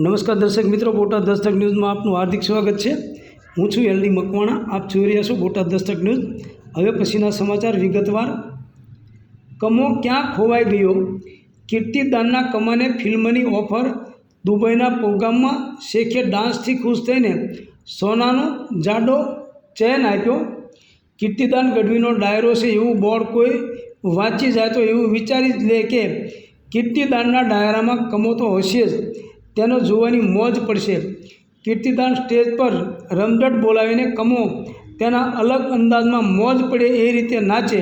નમસ્કાર દર્શક મિત્રો, બોટાદ દસ્તક ન્યૂઝમાં આપનું હાર્દિક સ્વાગત છે. હું છું એલડી મકવાણા, આપ જોઈ રહ્યા છો બોટાદ દસ્તક ન્યૂઝ. હવે પછીના સમાચાર વિગતવાર. કમો ક્યાં ખોવાઈ ગયો? કીર્તિદાનના કમાને ફિલ્મની ઓફર. દુબઈના પ્રોગ્રામમાં શેખે ડાન્સથી ખુશ થઈને સોનાનો જાડો ચેન આપ્યો. કીર્તિદાન ગઢવીનો ડાયરો છે એવું બોર્ડ કોઈ વાંચી જાય તો એવું વિચારી જ લે કે કીર્તિદાનના ડાયરામાં કમો તો હશે જ. તેનો જોવાની મોજ પડશે. કીર્તિદાન સ્ટેજ પર રમઝટ બોલાવીને કમો, તેના અલગ અંદાજમાં મોજ પડે એ રીતે નાચે.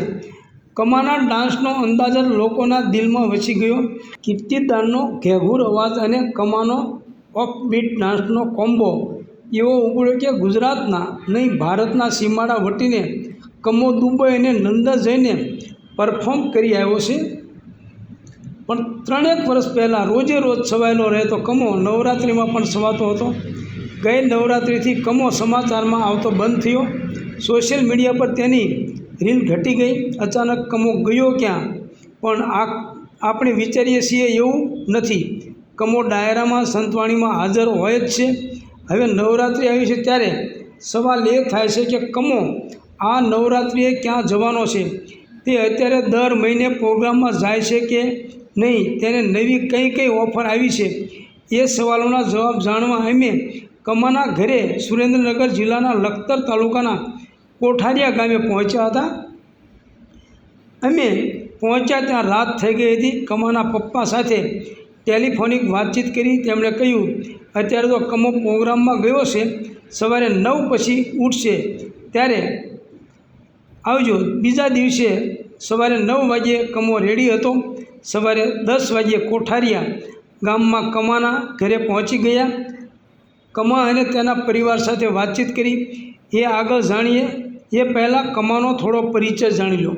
કમાના ડાન્સનો અંદાજ જ લોકોના દિલમાં વસી ગયો. કીર્તિદાનનો ઘેઘૂર અવાજ અને કમાનો ઓફબીટ ડાન્સનો કોમ્બો, એવો ઉગડ્યો કે ગુજરાતના, નહીં, ભારતના સીમાડા વટીને કમો દુબઈ અને લંડન જઈને પરફોર્મ કરી આવ્યો છે. પણ ત્રણેક વર્ષ પહેલાં રોજે રોજ સવાયેલો રહેતો કમો નવરાત્રિમાં પણ સમાતો હતો. ગઈ નવરાત્રિથી કમો સમાચારમાં આવતો બંધ થયો. સોશિયલ મીડિયા પર તેની રીલ ઘટી ગઈ. અચાનક કમો ગયો ક્યાં? પણ આ આપણે વિચારીએ છીએ એવું નથી. કમો ડાયરામાં સંતવાણીમાં હાજર હોય જ છે. હવે નવરાત્રિ આવી છે ત્યારે સવાલ એ થાય છે કે કમો આ નવરાત્રિએ ક્યાં જવાનો છે? તે અત્યારે દર મહિને પ્રોગ્રામમાં જાય છે કે નહીં, તેને નવી કઈ કઈ ઓફર આવી છે? એ સવાલોના જવાબ જાણવા અમે કમાના ઘરે સુરેન્દ્રનગર જિલ્લાના લખતર તાલુકાના કોઠારિયા ગામે પહોંચ્યા હતા. અમે પહોંચ્યા ત્યાં રાત થઈ ગઈ હતી. કમાના પપ્પા સાથે ટેલિફોનિક વાતચીત કરી. તેમણે કહ્યું, અત્યારે તો કમો પ્રોગ્રામમાં ગયો છે. સવારે નવ પછી ઉઠશે. ત્યારે આવજો. બીજા દિવસે સવારે નવ વાગ્યે કમો રેડી હતો. સવારે દસ વાગ્યે કોઠારિયા ગામમાં કમાના ઘરે પહોંચી ગયા. કમા અને તેના પરિવાર સાથે વાતચીત કરી. એ આગળ જાણીએ, એ પહેલાં કમાનો થોડો પરિચય જાણી લો.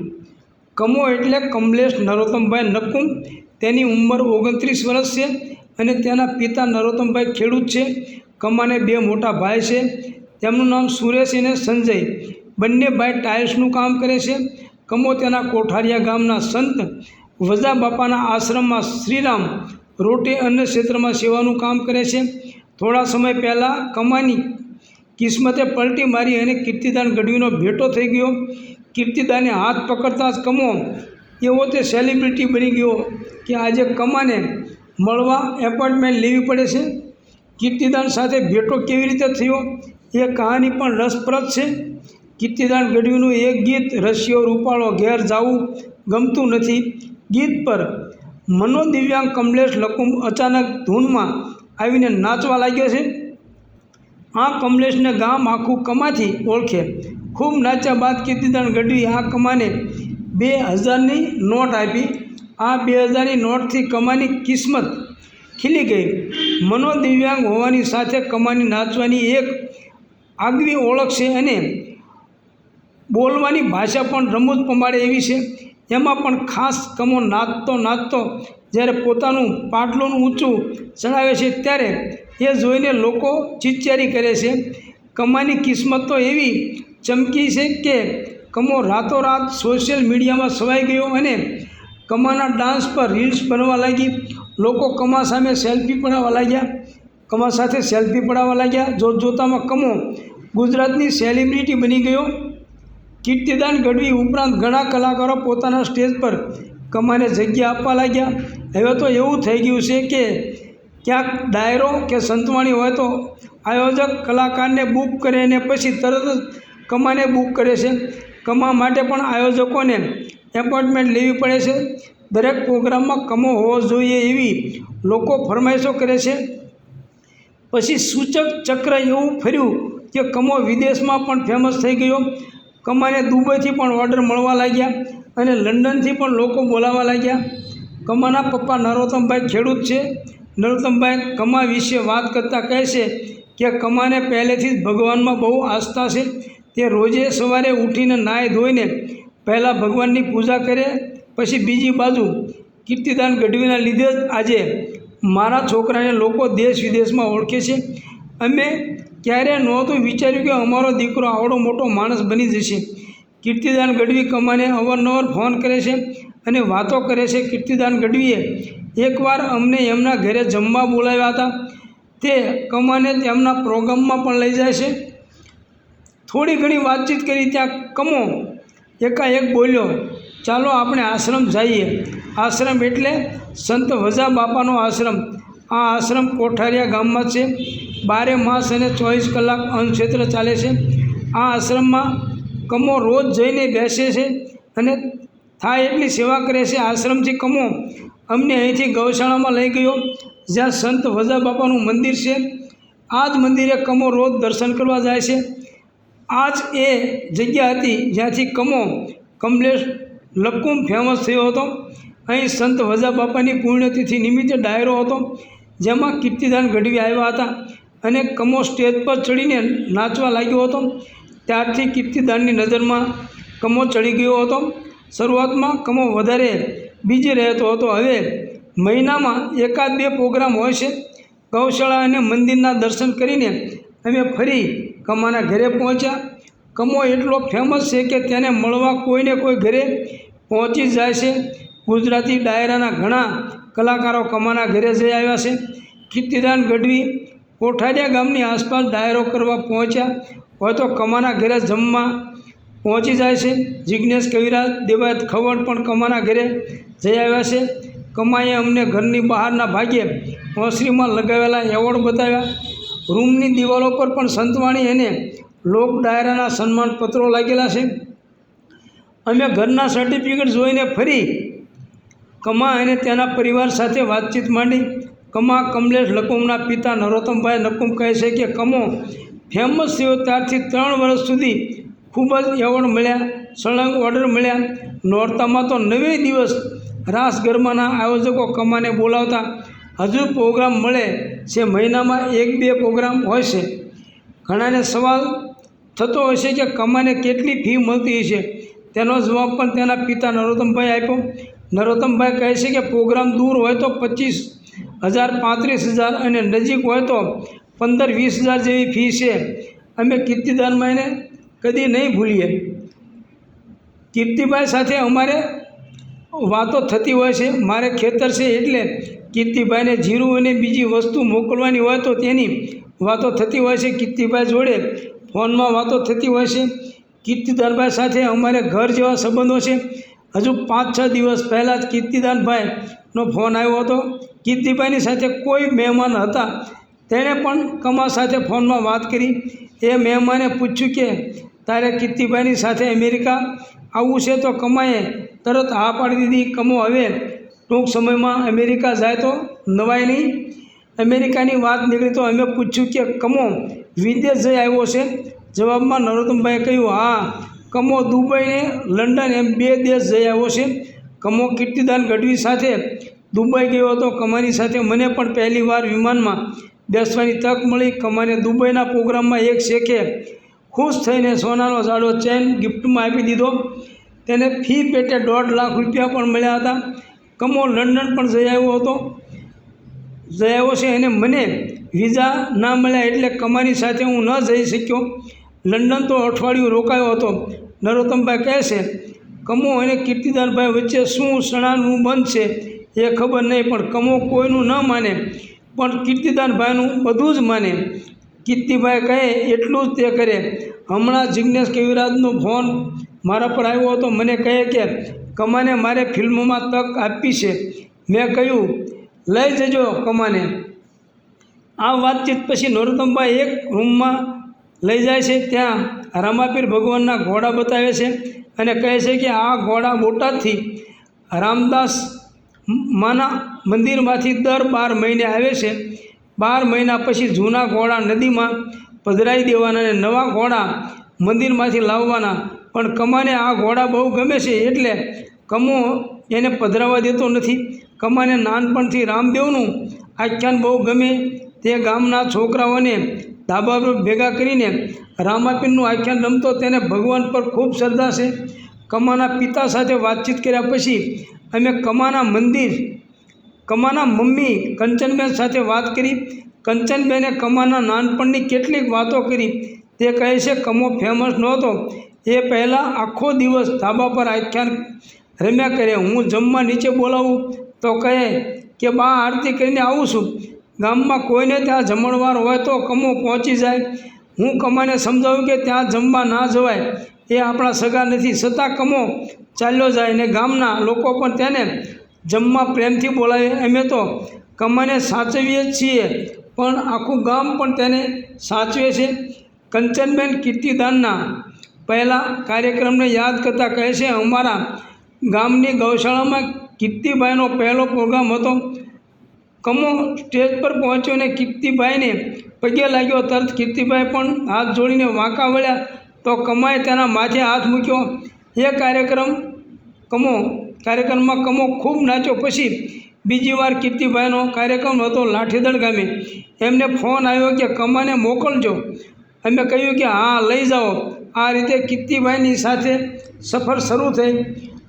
કમો એટલે કમલેશ નરોત્તમભાઈ નકુમ. તેની ઉંમર ઓગણત્રીસ વર્ષ છે અને તેના પિતા નરોત્તમભાઈ ખેડૂત છે. કમાને બે મોટા ભાઈ છે. તેમનું નામ સુરેશ અને સંજય. બંને ભાઈ ટાઇલ્સનું કામ કરે છે. કમો તેના કોઠારિયા ગામના સંત. વજા બાપાના આશ્રમમાં શ્રીરામ રોટી અન્ન ક્ષેત્રમાં સેવાનું કામ કરે છે. થોડા સમય પહેલાં કમાની કિસ્મતે પલટી મારી અને કીર્તિદાન ગઢવીનો ભેટો થઈ ગયો. કીર્તિદાને હાથ પકડતા જ કમો એવો તે સેલિબ્રિટી બની ગયો કે આજે કમાને મળવા એપોઇન્ટમેન્ટ લેવી પડે છે. કીર્તિદાન સાથે ભેટો કેવી રીતે થયો એ કહાની પણ રસપ્રદ છે. કીર્તિદાન ગઢવીનું એક ગીત રશિયો રૂપાળો ઘેર જાવું ગમતું નથી. ગીત પર મનોદિવ્યાંગ કમલેશ લકુમ અચાનક ધૂનમાં આવીને નાચવા લાગ્યો છે. આ કમલેશને ગામ આખું કમાથી ઓળખે. ખૂબ નાચ્યા બાદ કીર્તિદાન ગઢવી આ કમાને બે હજારની નોટ આપી. આ બે હજારની નોટથી કમાની કિસ્મત ખીલી ગઈ. મનોદિવ્યાંગ હોવાની સાથે કમાની નાચવાની એક આગવી ઓળખ છે અને બોલવાની ભાષા પણ રમૂજ પમાડે એવી છે. એમાં પણ ખાસ કમો નાચતો નાચતો જ્યારે પોતાનું પાટલું ઊંચું ચડાવે છે ત્યારે એ જોઈને લોકો ચીચિયારી કરે છે. કમાની કિસ્મત તો એવી ચમકી છે કે કમો રાતોરાત સોશિયલ મીડિયામાં સવાઈ ગયો અને કમાના ડાન્સ પર રીલ્સ બનવા લાગી. લોકો કમા સામે સેલ્ફી પડાવવા લાગ્યા. કમા સાથે સેલ્ફી પડાવવા લાગ્યા. જોત જોતામાં કમો ગુજરાતની સેલિબ્રિટી બની ગયો. કીર્તિદાન ગઢવી ઉપરાંત ઘણા કલાકારો પોતાના સ્ટેજ પર કમાને જગ્યા આપવા લાગ્યા. હવે તો એવું થઈ ગયું છે કે ક્યાંક ડાયરો કે સંતવાણી હોય તો આયોજક કલાકારને બુક કરે અને પછી તરત જ કમાને બુક કરે છે. કમા માટે પણ આયોજકોને એપોઇન્ટમેન્ટ લેવી પડે છે. દરેક પ્રોગ્રામમાં કમો હોવો જોઈએ એવી લોકો ફરમાઈશો કરે છે. પછી સૂચક ચક્ર એવું ફર્યું કે કમો વિદેશમાં પણ ફેમસ થઈ ગયો. કમાને દુબઈથી પણ ઓર્ડર મળવા લાગ્યા અને લંડનથી પણ લોકો બોલાવા લાગ્યા. કમાના પપ્પા નરોત્તમભાઈ ખેડૂત છે. નરોત્તમભાઈ કમા વિશે વાત કરતાં કહે છે કે કમાને પહેલેથી જ ભગવાનમાં બહુ આસ્થા છે. તે રોજે સવારે ઉઠીને નાહી ધોઈને પહેલાં ભગવાનની પૂજા કરે, પછી બીજી બાજુ કીર્તિદાન ગઢવીના લીધે જ આજે મારા છોકરાને લોકો દેશ વિદેશમાં ઓળખે છે. અમે ક્યારે નહોતું વિચાર્યું કે અમારો દીકરો આવડો મોટો માણસ બની જશે. કીર્તિદાન ગઢવી કમાને અવારનવાર ફોન કરે છે અને વાતો કરે છે. કીર્તિદાન ગઢવીએ એકવાર અમને એમના ઘરે જમવા બોલાવ્યા હતા. તે કમાને તેમના પ્રોગ્રામમાં પણ લઈ જાય છે. થોડી ઘણી વાતચીત કરી ત્યાં કમો એકાએક બોલ્યો, ચાલો આપણે આશ્રમ જઈએ. આશ્રમ એટલે સંત વજા બાપાનો આશ્રમ. આ આશ્રમ કોઠારિયા ગામમાં છે. બારે માસ અને ચોવીસ કલાક અન્નક્ષેત્ર ચાલે છે. આ આશ્રમમાં કમો રોજ જઈને બેસે છે અને થાય એટલી સેવા કરે છે. આશ્રમથી કમો અમને અહીંથી ગૌશાળામાં લઈ ગયો, જ્યાં સંત વજા બાપાનું મંદિર છે. આ જ મંદિરે કમો રોજ દર્શન કરવા જાય છે. આ જ એ જગ્યા હતી જ્યાંથી કમો કમલેશ લક્કુમ ફેમસ થયો હતો. અહીં સંત વજા બાપાની પુણ્યતિથિ નિમિત્તે ડાયરો હતો. જેમાં કીર્તિદાન ગઢવી આવ્યા હતા અને કમો સ્ટેજ પર ચડીને નાચવા લાગ્યો હતો. ત્યારથી કીર્તિદાનની નજરમાં કમો ચડી ગયો હતો. શરૂઆતમાં કમો વધારે બીજી રહેતો હતો. હવે મહિનામાં એકાદ બે પ્રોગ્રામ હોય છે. ગૌશાળા અને મંદિરના દર્શન કરીને અમે ફરી કમાના ઘરે પહોંચ્યા. કમો એટલો ફેમસ છે કે તેને મળવા કોઈને કોઈ ઘરે પહોંચી જાય છે. ગુજરાતી ડાયરાના ઘણા કલાકારો કમાના ઘરે જઈ આવ્યા છે. કીર્તિદાન ગઢવી કોઠારિયા ગામની આસપાસ ડાયરો કરવા પહોંચ્યા. હોય તો કમાના ઘરે જમવા પહોંચી જાય છે. જિજ્ઞેશ કવિરાજ, દેવાયત ખવડ પણ કમાના ઘરે જઈ આવ્યા છે. કમાએ અમને ઘરની બહારના ભાગે ઓસરીમાં લગાવેલા એવોર્ડ બતાવ્યા. રૂમની દિવાલો પર પણ સંતવાણી અને લોક ડાયરાના સન્માનપત્રો લાગેલા છે. અમે ઘરના સર્ટિફિકેટ જોઈને ફરી કમા અને તેના પરિવાર સાથે વાતચીત માંડી. કમા કમલેશ લકુમના પિતા નરોત્તમભાઈ નકુમ કહે છે કે, કમો ફેમસ થયો ત્યારથી ત્રણ વર્ષ સુધી ખૂબ જ એવોર્ડ મળ્યા, સળંગ ઓર્ડર મળ્યા. નોરતામાં તો નવે દિવસ રાસ ગરબાના આયોજકો કમાને બોલાવતા હજુ પ્રોગ્રામ મળે છે, મહિનામાં એક બે પ્રોગ્રામ હોય છે. ઘણાને સવાલ થતો હોય છે કે, કમાને કેટલી ફી મળતી હશે? તેનો જવાબ પણ તેના પિતા નરોત્તમભાઈ આપ્યો. નરોત્તમભાઈ કહે છે કે પ્રોગ્રામ દૂર હોય તો પચીસ હજાર, પાંત્રીસ હજાર અને નજીક હોય તો પંદર, વીસ હજાર જેવી ફી છે. અમે કીર્તિદાનમાં એને કદી નહીં ભૂલીએ. કીર્તિભાઈ સાથે અમારે વાતો થતી હોય છે. મારે ખેતર છે એટલે કીર્તિભાઈને જીરું અને બીજી વસ્તુ મોકલવાની હોય તો તેની વાતો થતી હોય છે. કીર્તિભાઈ જોડે ફોનમાં વાતો થતી હોય છે. કીર્તિદાનભાઈ સાથે અમારે ઘર જેવા સંબંધો છે. હજુ પાંચ, છ દિવસ પહેલાં જ કીર્તિદાનભાઈનો ફોન આવ્યો હતો. કીર્તિભાઈની સાથે કોઈ મહેમાન હતા. તેણે પણ કમા સાથે ફોનમાં વાત કરી. એ મહેમાને પૂછ્યું કે, તારે કીર્તિભાઈની સાથે અમેરિકા આવવું છે તો કમાએ. તરત હા પાડી દીધી, કમો હવે. ટૂંક સમયમાં અમેરિકા જાય તો નવાય નહીં. અમેરિકાની વાત નીકળી તો અમે પૂછ્યું કે, કમો, વિદેશ જઈ આવ્યો છે? જવાબમાં નરોત્તમભાઈએ કહ્યું, હા કમો દુબઈને લંડન એમ બે દેશ જઈ આવ્યો છે. કમો કીર્તિદાન ગઢવી સાથે દુબઈ ગયો હતો. કમાની સાથે મને પણ પહેલી વાર વિમાનમાં બેસવાની તક મળી. કમાને દુબઈના પ્રોગ્રામમાં એક શેખે ખુશ થઈને સોનાનો જાડો ચેન ગિફ્ટમાં આપી દીધો. તેને ફી પેટે દોઢ લાખ રૂપિયા પણ મળ્યા હતા. કમો લંડન પણ જઈ આવ્યો હતો. જઈ આવ્યો છે અને મને વિઝા ના મળ્યા એટલે કમાની સાથે હું ન જઈ શક્યો. લંડન તો અઠવાડિયું રોકાયો હતો. નરોત્તમભાઈ કહે છે, કમો અને કીર્તિદાનભાઈ વચ્ચે શું સણાનું છે એ ખબર નહીં, પણ કમો કોઈનું ન માને, પણ કીર્તિદાનભાઈનું બધું જ માને. કીર્તિભાઈ કહે, એટલું જ તે કરે. હમણાં જિજ્ઞેશ કવિરાજનો ફોન મારા પર આવ્યો હતો. મને કહે કે, કમાને મારે ફિલ્મમાં તક આપી છે. મેં કહ્યું, લઈ જજો કમાને. આ વાતચીત પછી નરોત્તમભાઈ એક રૂમમાં લઈ જાય છે. ત્યાં રામાપીર ભગવાનના ઘોડા બતાવે છે અને કહે છે કે આ ઘોડા બોટાદથી રામદાસ માના મંદિરમાંથી દર બાર મહિને આવે છે. બાર મહિના પછી જૂના ઘોડા નદીમાં પધરાવી દેવાના અને નવા ઘોડા મંદિરમાંથી લાવવાના. પણ કમાને આ ઘોડા બહુ ગમે છે એટલે કમો એને પધરાવા દેતો નથી. કમાને નાનપણથી રામદેવનું આખ્યાન બહુ ગમે તે ગામના છોકરાઓને ધાબા પર ભેગા કરીને રામાપીરનું આખ્યાન રમતો તેને ભગવાન પર ખૂબ શ્રદ્ધા છે. કમાના પિતા સાથે વાતચીત કર્યા પછી અમે કમાના મંદિર, કમાના મમ્મી કંચનબેન સાથે વાત કરી. કંચનબેને કમાના નાનપણની કેટલીક વાતો કરી. તે કહે છે, કમો ફેમસ નહોતો. એ પહેલાં આખો દિવસ ધાબા પર આખ્યાન રમ્યા કરે. હું જમવા નીચે બોલાવું તો કહે કે, બા, આરતી કરીને આવું છું. ગામમાં કોઈને ત્યાં જમણવાર હોય તો કમો પહોંચી જાય. હું કમાને સમજાવું કે ત્યાં જમવા ના જવાય. એ આપણા સગા નથી. છતાં કમો ચાલ્યો જાય ને ગામના લોકો પણ તેને જમવા પ્રેમથી બોલાવે. અમે તો કમાને સાચવીએ જ છીએ, પણ આખું ગામ પણ તેને સાચવે છે. કંચનબેન કીર્તિદાનના પહેલાં કાર્યક્રમને યાદ કરતાં કહે છે, અમારા ગામની ગૌશાળામાં કીર્તિભાઈનો પહેલો પ્રોગ્રામ હતો. કમો સ્ટેજ પર પહોંચ્યો ને કીર્તિભાઈને પગે લાગ્યો. તરત કીર્તિભાઈ પણ હાથ જોડીને વાંકા વળ્યા. તો કમાએ તેના માથે હાથ મૂક્યો. એ કાર્યક્રમ કમો, કાર્યક્રમમાં કમો ખૂબ નાચ્યો. પછી બીજી વાર કીર્તિભાઈનો કાર્યક્રમ હતો લાઠીદળ ગામે. એમને ફોન આવ્યો કે, કમાને મોકલજો. અમે કહ્યું કે, હા, લઈ જાઓ. આ રીતે કીર્તિભાઈની સાથે સફર શરૂ થઈ.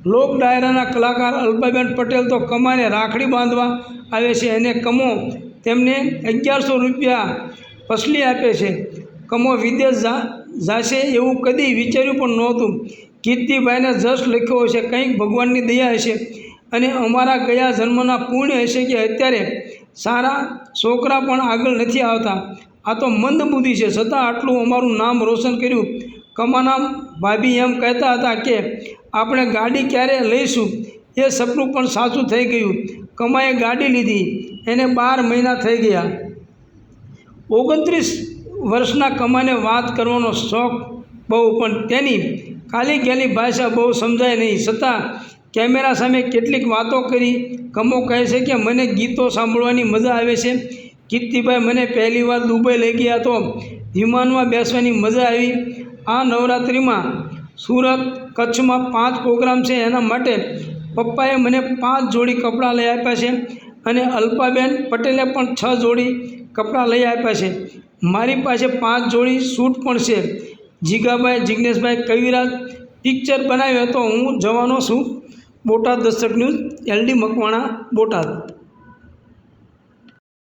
લોક ડાયરાના કલાકાર અલ્પાબેન પટેલ તો કમાને રાખડી બાંધવા આવે છે અને કમો તેમને અગિયારસો રૂપિયા પસલી આપે છે. કમો વિદેશ જાશે એવું કદી વિચાર્યું પણ નહોતું. કીર્તિભાઈને જસ લખ્યો હશે, કંઈક ભગવાનની દયા હશે. અને અમારા ગયા જન્મના પુણ્ય હશે કે અત્યારે? સારા છોકરા પણ આગળ નથી આવતા. આ તો મંદ બુદ્ધિ છે. છતાં આટલું અમારું નામ રોશન કર્યું. કમાના ભાભી એમ કહેતા હતા કે, આપણે ગાડી ક્યારે લઈશું? એ સપનું પણ સાચું થઈ ગયું. કમાએ ગાડી લીધી. એને બાર મહિના થઈ ગયા. ઓગણત્રીસ વર્ષના કમાને વાત કરવાનો શોખ બહુ, પણ તેની ખાલી ગયેલી ભાષા બહુ સમજાય નહીં. છતાં કેમેરા સામે કેટલીક વાતો કરી. કમો કહે છે કે, મને ગીતો સાંભળવાની મજા આવે છે. કીર્તિભાઈ મને પહેલી વાર દુબઈ લઈ ગયા તો વિમાનમાં બેસવાની મજા આવી. આ નવરાત્રિમાં સુરત કચ્છમાં પાંચ પ્રોગ્રામ છે. એના માટે પપ્પાએ મને પાંચ જોડી કપડાં લઈ આપ્યા છે અને અલ્પાબેન પટેલે પણ છ જોડી કપડાં લઈ આપ્યા છે. મારી પાસે પાંચ જોડી સૂટ પણ છે. જીગાભાઈ જિજ્ઞેશભાઈ કવિરાજ, પિક્ચર બનાવ્યો તો હું જવાનો છું બોટાદ દસ્તક ન્યૂઝ, એલડી મકવાણા, બોટાદ.